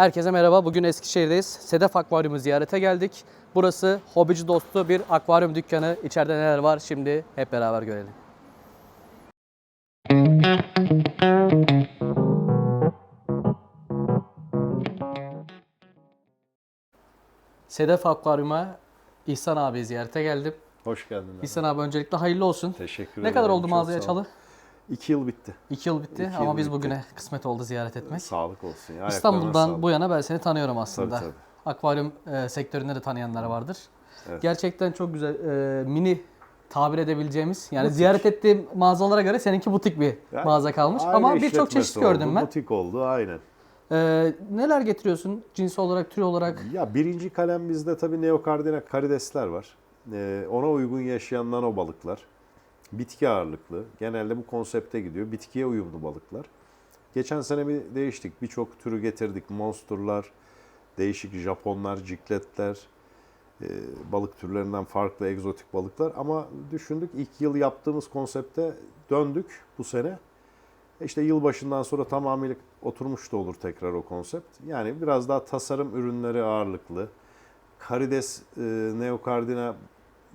Herkese merhaba. Bugün Eskişehir'deyiz. Sedef Akvaryumu ziyarete geldik. Burası hobici dostu bir akvaryum dükkanı. İçeride neler var şimdi hep beraber görelim. Sedef Akvaryum'a İhsan abi ziyarete geldim. Hoş geldin. abi. İhsan abi öncelikle hayırlı olsun. Teşekkür Ne ederim. kadar oldu Çok mağazayı sağ ol. açalı? İki yıl bitti. İki yıl bitti İki ama yıl biz bitti. bugüne kısmet oldu ziyaret etmek. Sağlık olsun. Ya, İstanbul'dan sağlık. bu yana ben seni tanıyorum aslında. Tabii, Akvaryum e, sektöründe de tanıyanlar vardır. Evet. Gerçekten çok güzel e, mini tabir edebileceğimiz yani ziyaret ettiğim mağazalara göre seninki butik bir Yani mağaza kalmış ama birçok çeşit gördüm oldu, ben. Butik oldu aynen. E, neler getiriyorsun cins olarak, tür olarak? Ya birinci kalem bizde tabii neokardina karidesler var. Ee, ona uygun yaşayan nano balıklar. Bitki ağırlıklı. Genelde bu konsepte gidiyor. Bitkiye uyumlu balıklar. Geçen sene bir değiştik. Birçok türü getirdik. Monsterlar, değişik Japonlar, cikletler, e, balık türlerinden farklı egzotik balıklar. Ama düşündük ilk yıl yaptığımız konsepte döndük bu sene. İşte yılbaşından sonra tamamıyla oturmuş da olur tekrar o konsept. Yani biraz daha tasarım ürünleri ağırlıklı. Karides, e, neokardina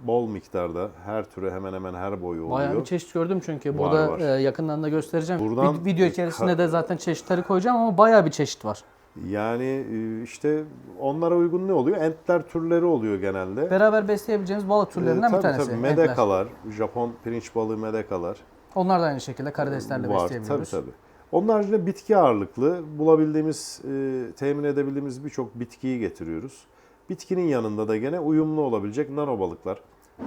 bol miktarda. Her türe hemen hemen her boyu oluyor. Bayağı bir çeşit gördüm çünkü. Var, Burada var. e, yakından da göstereceğim. Buradan- Vid- video içerisinde de zaten çeşitleri koyacağım ama bayağı bir çeşit var. Yani e, işte onlara uygun ne oluyor? Entler türleri oluyor genelde. Beraber besleyebileceğimiz balık türlerinden E, bir tabii, tanesi. Tabii, entler. medekalar, Japon pirinç balığı medekalar. Onlar da aynı şekilde karideslerle var. Tabii besleyebiliyoruz. tabii. Onun haricinde bitki ağırlıklı bulabildiğimiz, e, temin edebildiğimiz birçok bitkiyi getiriyoruz. Bitkinin yanında da gene uyumlu olabilecek nano balıklar,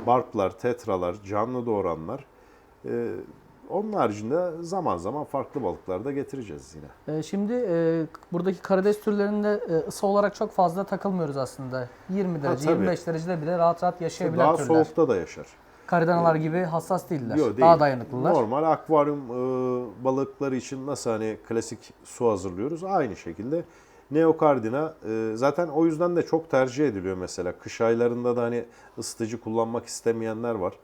barplar, tetralar, canlı doğuranlar. E, onun haricinde zaman zaman farklı balıklar da getireceğiz yine. Ee, Şimdi e, buradaki karides türlerinde e, ısı olarak çok fazla takılmıyoruz aslında. 20 derece, tabii. 25 derecede bile rahat rahat yaşayabilen Daha türler. soğukta da yaşar. Karidanalar gibi hassas değiller. Yok, değil. Daha dayanıklılar. Normal akvaryum e, balıkları için nasıl hani klasik su hazırlıyoruz aynı şekilde. Neokardina e, zaten o yüzden de çok tercih ediliyor mesela. Kış aylarında da hani ısıtıcı kullanmak istemeyenler var.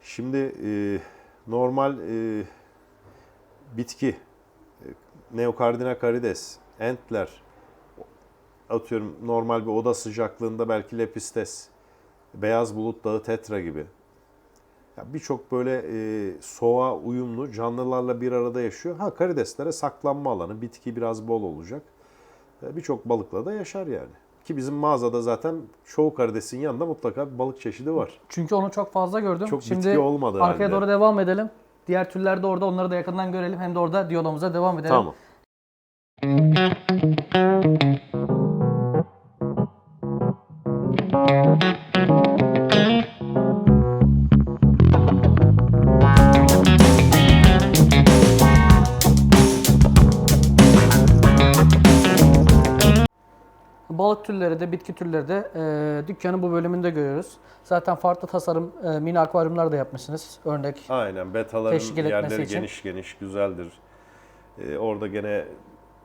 Şimdi e, normal e, bitki, Neokardina karides, entler, atıyorum normal bir oda sıcaklığında belki lepistes, beyaz bulut dağı tetra gibi. Birçok böyle e, soğuğa uyumlu canlılarla bir arada yaşıyor. Ha karideslere saklanma alanı, bitki biraz bol olacak. E, Birçok balıkla da yaşar yani. Ki bizim mağazada zaten çoğu karidesin yanında mutlaka bir balık çeşidi var. Çünkü onu çok fazla gördüm. Çok Şimdi bitki olmadığı arkaya halde. doğru devam edelim. Diğer türler de orada onları da yakından görelim. Hem de orada diyalogumuza devam edelim. Tamam. Bitki türleri de e, dükkanın bu bölümünde görüyoruz. Zaten farklı tasarım e, mini akvaryumlar da yapmışsınız. Örnek Aynen betaların Teşkil etmesi yerleri için. geniş geniş güzeldir. Ee, orada gene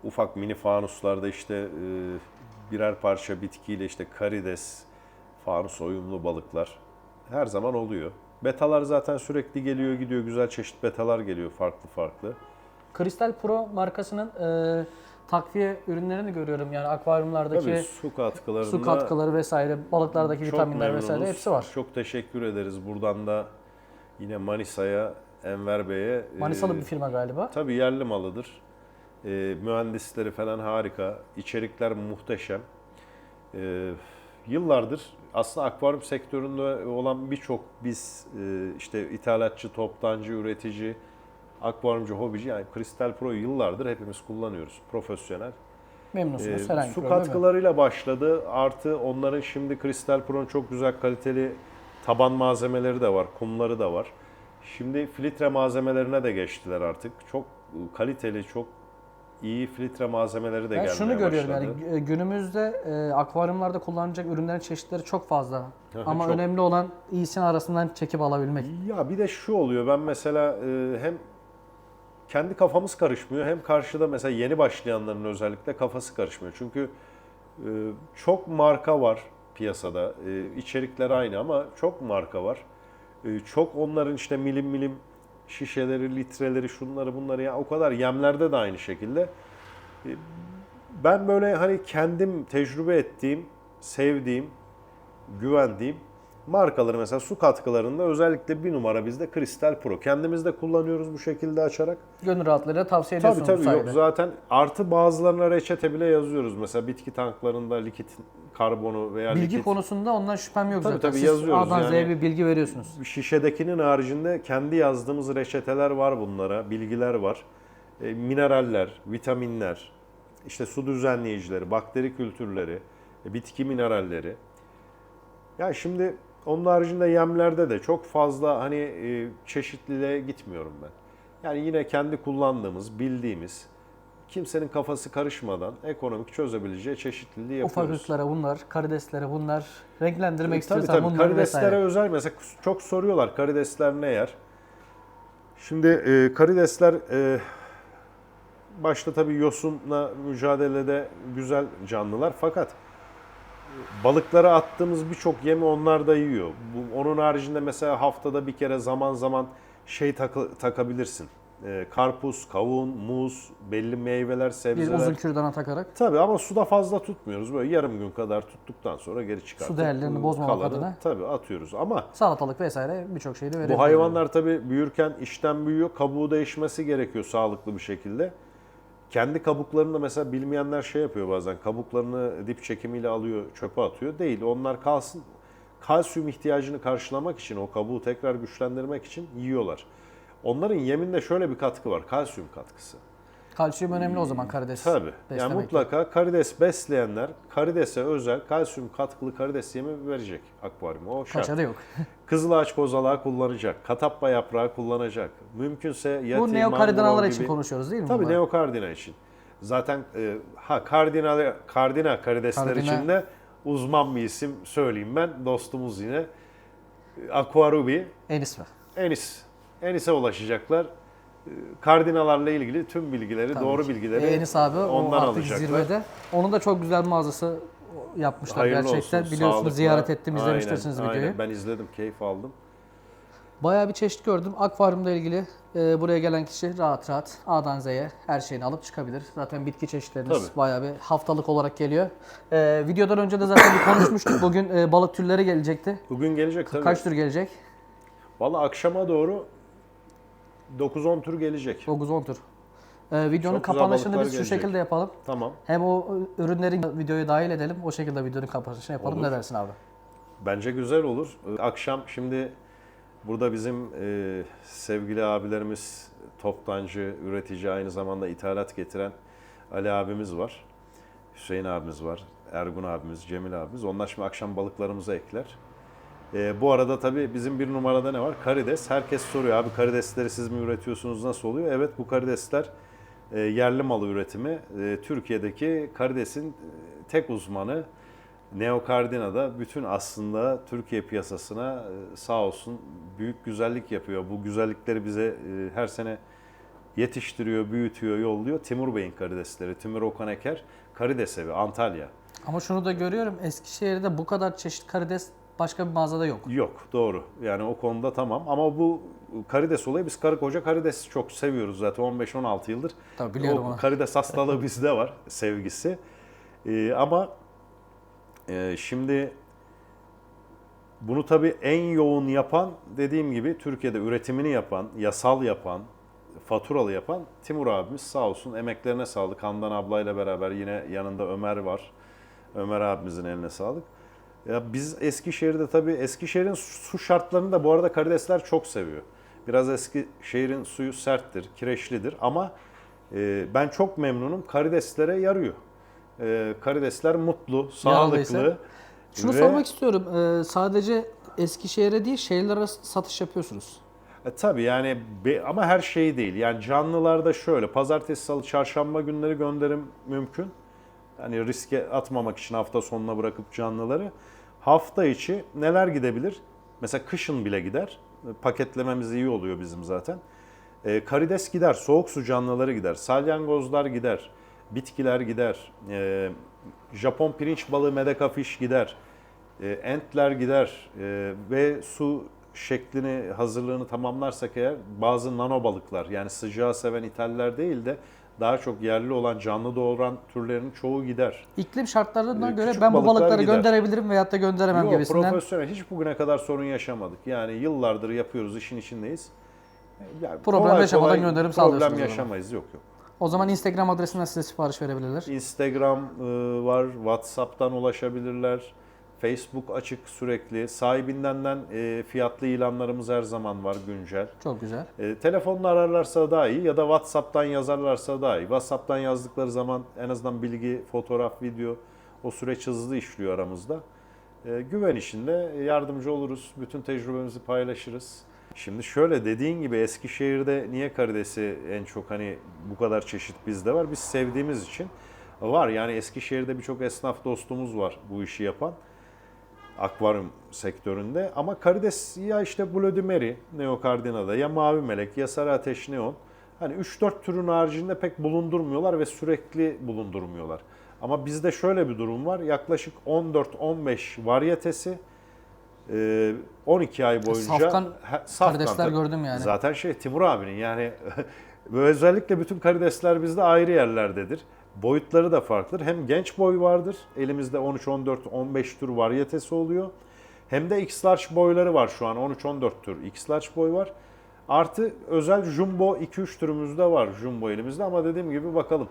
ufak mini fanuslarda işte e, birer parça bitkiyle işte karides, fanus uyumlu balıklar her zaman oluyor. Betalar zaten sürekli geliyor gidiyor güzel çeşit betalar geliyor farklı farklı. Kristal Pro markasının e, takviye ürünlerini görüyorum. Yani akvaryumlardaki Tabii su katkılarında su katkıları vesaire, balıklardaki çok vitaminler vesaire memnunuz. hepsi var. Çok teşekkür ederiz. Buradan da yine Manisa'ya, Enver Bey'e. Manisalı e, bir firma galiba. Tabii yerli malıdır. Ee, mühendisleri falan harika. İçerikler muhteşem. Ee, yıllardır aslında akvaryum sektöründe olan birçok biz e, işte ithalatçı, toptancı, üretici, akvaryumcu, hobici yani Kristal Pro yıllardır hepimiz kullanıyoruz. Profesyonel. Memnunsunuz. Ee, herhangi bir su problem yok. katkılarıyla başladı. Artı onların şimdi Kristal Pro'nun çok güzel kaliteli taban malzemeleri de var, kumları da var. Şimdi filtre malzemelerine de geçtiler artık. Çok kaliteli, çok iyi filtre malzemeleri de Ben gelmeye şunu görüyorum başladı. yani e, günümüzde e, akvaryumlarda kullanılacak ürünlerin çeşitleri çok fazla. Ama çok. önemli olan iyisini arasından çekip alabilmek. Ya bir de şu oluyor. Ben mesela e, hem kendi kafamız karışmıyor hem karşıda mesela yeni başlayanların özellikle kafası karışmıyor. Çünkü e, çok marka var piyasada. E, içerikler aynı ama çok marka var. E, çok onların işte milim milim şişeleri, litreleri, şunları bunları ya o kadar yemlerde de aynı şekilde. E, Ben böyle hani kendim tecrübe ettiğim, sevdiğim, güvendiğim markaları mesela su katkılarında özellikle bir numara bizde Kristal Pro. Kendimiz de kullanıyoruz bu şekilde açarak. Gönül rahatlığıyla tavsiye Tabii ediyorsunuz tabii bu yok zaten artı bazılarına reçete bile yazıyoruz. Mesela bitki tanklarında likit karbonu veya Bilgi likit konusunda ondan şüphem yok Tabii zaten. tabii Siz yazıyoruz A'dan Z'ye yani. bir bilgi veriyorsunuz. şişedekinin haricinde kendi yazdığımız reçeteler var bunlara, bilgiler var. E, mineraller, vitaminler, işte su düzenleyicileri, bakteri kültürleri, e, bitki mineralleri. Ya şimdi onun haricinde yemlerde de çok fazla hani e, çeşitliliğe gitmiyorum ben. Yani yine kendi kullandığımız, bildiğimiz, kimsenin kafası karışmadan ekonomik çözebileceği çeşitliliği yapıyoruz. Ufaklıklara bunlar, karideslere bunlar, renklendirmek Tabii istiyorsan tabii bunlar karideslere vesaire. özel mesela çok soruyorlar karidesler ne yer? Şimdi e, karidesler e, başta tabii yosunla mücadelede güzel canlılar fakat e, balıklara attığımız birçok yemi onlar da yiyor. Bu, onun haricinde mesela haftada bir kere zaman zaman şey takı- takabilirsin. E, karpuz, kavun, muz, belli meyveler, Bir sebzeler. uzun kürdana takarak Tabii ama suda fazla tutmuyoruz. Böyle yarım gün kadar tuttuktan sonra geri çıkartıp değerlerini ıı, bozmamak kalanı adına. Tabii atıyoruz ama salatalık vesaire birçok şeyi de verebiliyor. bu hayvanlar tabii büyürken işten büyüyor. Kabuğu değişmesi gerekiyor sağlıklı bir şekilde. Kendi kabuklarını da mesela bilmeyenler şey yapıyor bazen. Kabuklarını dip çekimiyle alıyor, çöpe atıyor. Değil. Onlar kalsın. Kalsiyum ihtiyacını karşılamak için, o kabuğu tekrar güçlendirmek için yiyorlar. Onların yeminde şöyle bir katkı var. Kalsiyum katkısı. Kalsiyum önemli o zaman karides. Tabii. Yani beslemek. mutlaka karides besleyenler karidese özel kalsiyum katkılı karides yemi verecek akvaryuma. O şart. Kaçarı yok. Kızılağaç kozalağı kullanacak. Katappa yaprağı kullanacak. Mümkünse yati, Bu neokardinalar için konuşuyoruz değil mi? Tabii bunlar? neokardina için. Zaten e, ha kardinal kardina karidesler Kardina- için de uzman bir isim söyleyeyim ben. Dostumuz yine. E, Aquarubi, Enis mi? Enis. Enis'e ulaşacaklar. E, Kardinalarla ilgili tüm bilgileri, Tabii doğru ki. bilgileri E, Enis abi o ondan artık alacaklar. zirvede. Onun da çok güzel mağazası yapmışlar Hayırlı gerçekten. olsun, Biliyorsunuz sağlıkla. ziyaret ettim, Aynen, izlemiştirsiniz aynen. videoyu. Ben izledim, keyif aldım. Bayağı bir çeşit gördüm. Akvaryumla ilgili e, buraya gelen kişi rahat rahat A'dan Z'ye her şeyini alıp çıkabilir. Zaten bitki çeşitleriniz Tabii. bayağı bir haftalık olarak geliyor. E, videodan önce de zaten bir konuşmuştuk. Bugün e, balık türleri gelecekti. Bugün gelecek tabii. Kaç tür gelecek? Valla akşama doğru 9-10 tur gelecek. 9-10 tür. E, videonun Çok güzel kapanışını balıklar biz şu gelecek. şekilde yapalım. Tamam. Hem o ürünleri videoya dahil edelim. O şekilde videonun kapanışını yapalım. Olur. Ne dersin abi? Bence güzel olur. Ee, Akşam şimdi burada bizim e, sevgili abilerimiz toptancı, üretici aynı zamanda ithalat getiren Ali abimiz var. Hüseyin abimiz var. Ergun abimiz, Cemil abimiz. Onlar şimdi akşam balıklarımıza ekler. Ee, bu arada tabii bizim bir numarada ne var? Karides. Herkes soruyor abi karidesleri siz mi üretiyorsunuz nasıl oluyor? Evet bu karidesler e, yerli malı üretimi. E, Türkiye'deki karidesin e, tek uzmanı Neokardina'da bütün aslında Türkiye piyasasına e, sağ olsun büyük güzellik yapıyor. Bu güzellikleri bize e, her sene yetiştiriyor, büyütüyor, yolluyor. Timur Bey'in karidesleri, Timur Okan Eker, Karides Evi, Antalya. Ama şunu da görüyorum. Eskişehir'de bu kadar çeşit karides başka bir mağazada yok. Yok, doğru. Yani o konuda tamam ama bu karides olayı biz karı koca karides çok seviyoruz zaten 15-16 yıldır. Tabii biliyorum o onu. karides hastalığı bizde var, sevgisi. Ee, ama e, şimdi bunu tabii en yoğun yapan dediğim gibi Türkiye'de üretimini yapan, yasal yapan, faturalı yapan Timur abimiz sağ olsun emeklerine sağlık. Handan ablayla beraber yine yanında Ömer var. Ömer abimizin eline sağlık. Ya biz Eskişehir'de tabii Eskişehir'in su şartlarını da bu arada karidesler çok seviyor. Biraz Eskişehir'in suyu serttir, kireçlidir ama e, ben çok memnunum. Karideslere yarıyor. E, karidesler mutlu, sağlıklı. Şunu ve- sormak istiyorum. Ee, sadece Eskişehir'e değil şehirlere satış yapıyorsunuz. E, tabii yani be- ama her şey değil. Yani canlılarda şöyle pazartesi, salı, çarşamba günleri gönderim mümkün. Hani riske atmamak için hafta sonuna bırakıp canlıları. Hafta içi neler gidebilir? Mesela kışın bile gider. Paketlememiz iyi oluyor bizim zaten. E, karides gider, soğuk su canlıları gider, salyangozlar gider, bitkiler gider, e, Japon pirinç balığı medaka fish gider, e, entler gider e, ve su şeklini hazırlığını tamamlarsak eğer bazı nano balıklar yani sıcağı seven ithaller değil de daha çok yerli olan canlı doğuran türlerin çoğu gider. İklim şartlarına Ee, göre küçük ben bu balıklar balıkları gider. gönderebilirim veyahut da gönderemem Yok, gibisinden. profesyonel hiç bugüne kadar sorun yaşamadık. Yani yıllardır yapıyoruz, işin içindeyiz. Yani Problem yaşamadan gönderim sağlıyorsunuz Problem yaşamayız, yok yok. O zaman Instagram adresinden size sipariş verebilirler. Instagram e, var, WhatsApp'tan ulaşabilirler. Facebook açık sürekli. Sahibindenden e, fiyatlı ilanlarımız her zaman var güncel. Çok güzel. E, telefonla ararlarsa daha iyi ya da WhatsApp'tan yazarlarsa daha iyi. WhatsApp'tan yazdıkları zaman en azından bilgi, fotoğraf, video o süreç hızlı işliyor aramızda. E, güven işinde yardımcı oluruz. Bütün tecrübemizi paylaşırız. Şimdi şöyle dediğin gibi Eskişehir'de niye karidesi en çok hani bu kadar çeşit bizde var? Biz sevdiğimiz için var. Yani Eskişehir'de birçok esnaf dostumuz var bu işi yapan akvaryum sektöründe. Ama karides ya işte Bloody Mary Neocardina'da ya Mavi Melek ya Sarı Ateş Neon. Hani 3-4 türün haricinde pek bulundurmuyorlar ve sürekli bulundurmuyorlar. Ama bizde şöyle bir durum var. Yaklaşık 14-15 varyetesi e, 12 ay boyunca Safkan Ha, safkan karidesler tabii. gördüm yani. Zaten şey Timur abinin yani özellikle bütün karidesler bizde ayrı yerlerdedir. Boyutları da farklıdır. Hem genç boy vardır. Elimizde 13, 14, 15 tür varyetesi oluyor. Hem de X-Large boyları var şu an. 13-14 tür X-Large boy var. Artı özel Jumbo 2-3 türümüzde var Jumbo elimizde ama dediğim gibi bakalım.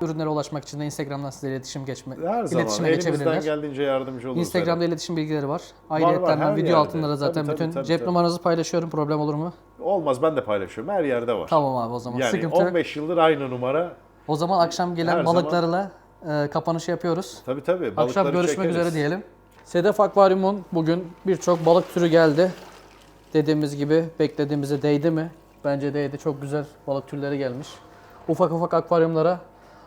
Ürünlere ulaşmak için de Instagram'dan size iletişim geçme, Her zaman iletişime elimizden geçebilirler. geldiğince yardımcı oluruz. Instagram'da iletişim bilgileri var. her ben video yerde. altında da zaten Tabii, tabii, bütün tabii, cep tabii. numaranızı paylaşıyorum. Problem olur mu? Olmaz ben de paylaşıyorum. Her yerde var. Tamam abi o zaman. Yani Sıkıntı yok. 15 yıldır aynı numara. O zaman akşam gelen Her balıklarla e, kapanışı yapıyoruz. Tabii tabii. Akşam balıkları görüşmek çekeriz. üzere diyelim. Sedef Akvaryum'un bugün birçok balık türü geldi. Dediğimiz gibi beklediğimize değdi mi? Bence değdi. Çok güzel balık türleri gelmiş. Ufak ufak akvaryumlara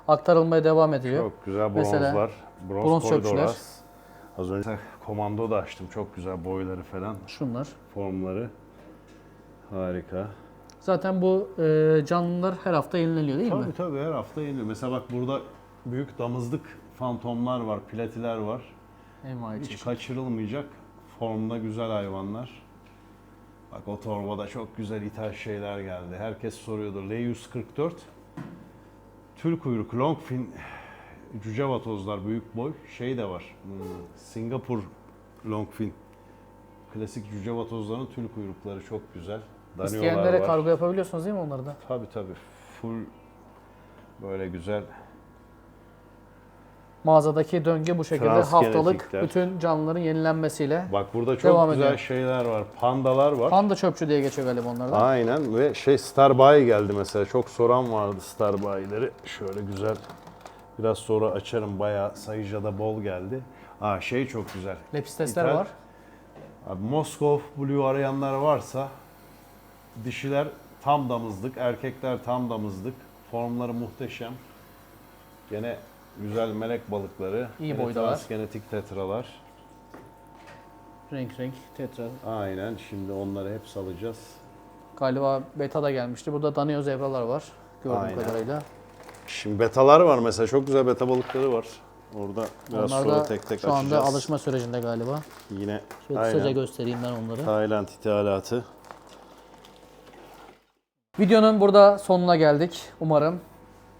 aktarılmaya devam ediyor. Çok güzel Mesela bronzlar. Bronz, bronz koridoras. çöpçüler. Az önce komando da açtım. Çok güzel boyları falan. Şunlar. Formları. Harika. Zaten bu e, canlılar her hafta yenileniyor değil mi? Tabii tabii her hafta yeniyor. Mesela bak burada büyük damızlık fantomlar var, platiler var. Envai Hiç çeşit. kaçırılmayacak formda güzel hayvanlar. Bak o torbada çok güzel ithal şeyler geldi. Herkes soruyordur. L144 tül kuyruk longfin cüce vatozlar büyük boy şey de var. Hmm, Singapur longfin. Klasik cüce vatozların tül kuyrukları çok güzel. Daniolar İsteyenlere var. kargo yapabiliyorsunuz değil mi onları da? Tabii tabii. Full böyle güzel. Mağazadaki döngü bu şekilde Transgenetikler. haftalık bütün canlıların yenilenmesiyle. Bak burada çok Devam güzel edelim. şeyler var. Pandalar var. Panda çöpçü diye geçiyor galiba onlarda. Aynen ve şey Starbuy geldi mesela. Çok soran vardı Starbuy'leri. Şöyle güzel. Biraz sonra açarım. Bayağı sayıcada bol geldi. Aa şey çok güzel. Lepistesler İthal- var. Abi Moskov Blue arayanlar varsa dişiler tam damızlık, erkekler tam damızlık. Formları muhteşem. Gene güzel melek balıkları. İyi Gene boydalar. Transgenetik tetralar. Renk renk tetra. Aynen şimdi onları hep salacağız. Galiba beta da gelmişti. Burada Danio zebralar var. Gördüğüm Aynen. kadarıyla. Şimdi betalar var mesela. Çok güzel beta balıkları var. Orada biraz Onlar sonra da tek tek şu anda açacağız. alışma sürecinde galiba. Yine Şöyle kısaca aynen. göstereyim ben onları. Tayland ithalatı. Videonun burada sonuna geldik. Umarım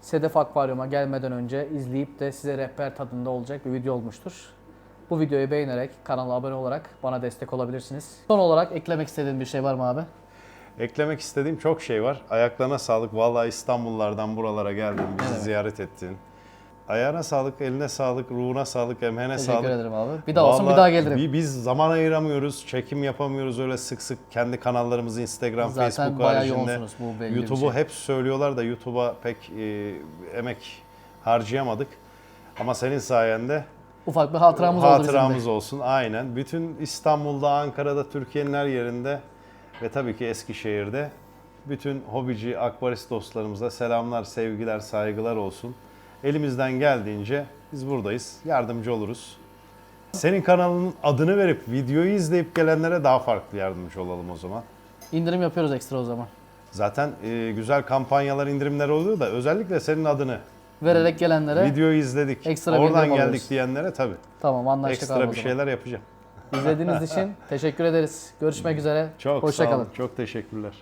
Sedef Akvaryum'a gelmeden önce izleyip de size rehber tadında olacak bir video olmuştur. Bu videoyu beğenerek, kanala abone olarak bana destek olabilirsiniz. Son olarak eklemek istediğin bir şey var mı abi? Eklemek istediğim çok şey var. Ayaklarına sağlık. Vallahi İstanbullardan buralara geldin, bizi ziyaret ettin. Ayağına sağlık, eline sağlık, ruhuna sağlık, emeğine Teşekkür sağlık. ederim abi. Bir daha olsun bir Vallahi daha gelirim. bi- Biz zaman ayıramıyoruz, çekim yapamıyoruz öyle sık sık. Kendi kanallarımızı Instagram, Zaten Facebook haricinde. YouTube'u şey. hep söylüyorlar da YouTube'a pek e, emek harcayamadık. Ama senin sayende Ufak bir hatıramız, oldu hatıramız olsun. Aynen. Bütün İstanbul'da, Ankara'da, Türkiye'nin her yerinde ve tabii ki Eskişehir'de bütün hobici, akvarist dostlarımıza selamlar, sevgiler, saygılar olsun. Elimizden geldiğince biz buradayız. Yardımcı oluruz. Senin kanalının adını verip videoyu izleyip gelenlere daha farklı yardımcı olalım o zaman. İndirim yapıyoruz ekstra o zaman. Zaten e, güzel kampanyalar, indirimler oluyor da özellikle senin adını Vererek gelenlere videoyu izledik. ekstra bir Oradan indirim geldik alıyoruz. diyenlere tabii tamam anlaştık abi ekstra bir zaman. şeyler yapacağım. İzlediğiniz için teşekkür ederiz. Görüşmek üzere. Çok Hoşça sağ kalın. olun. Çok teşekkürler.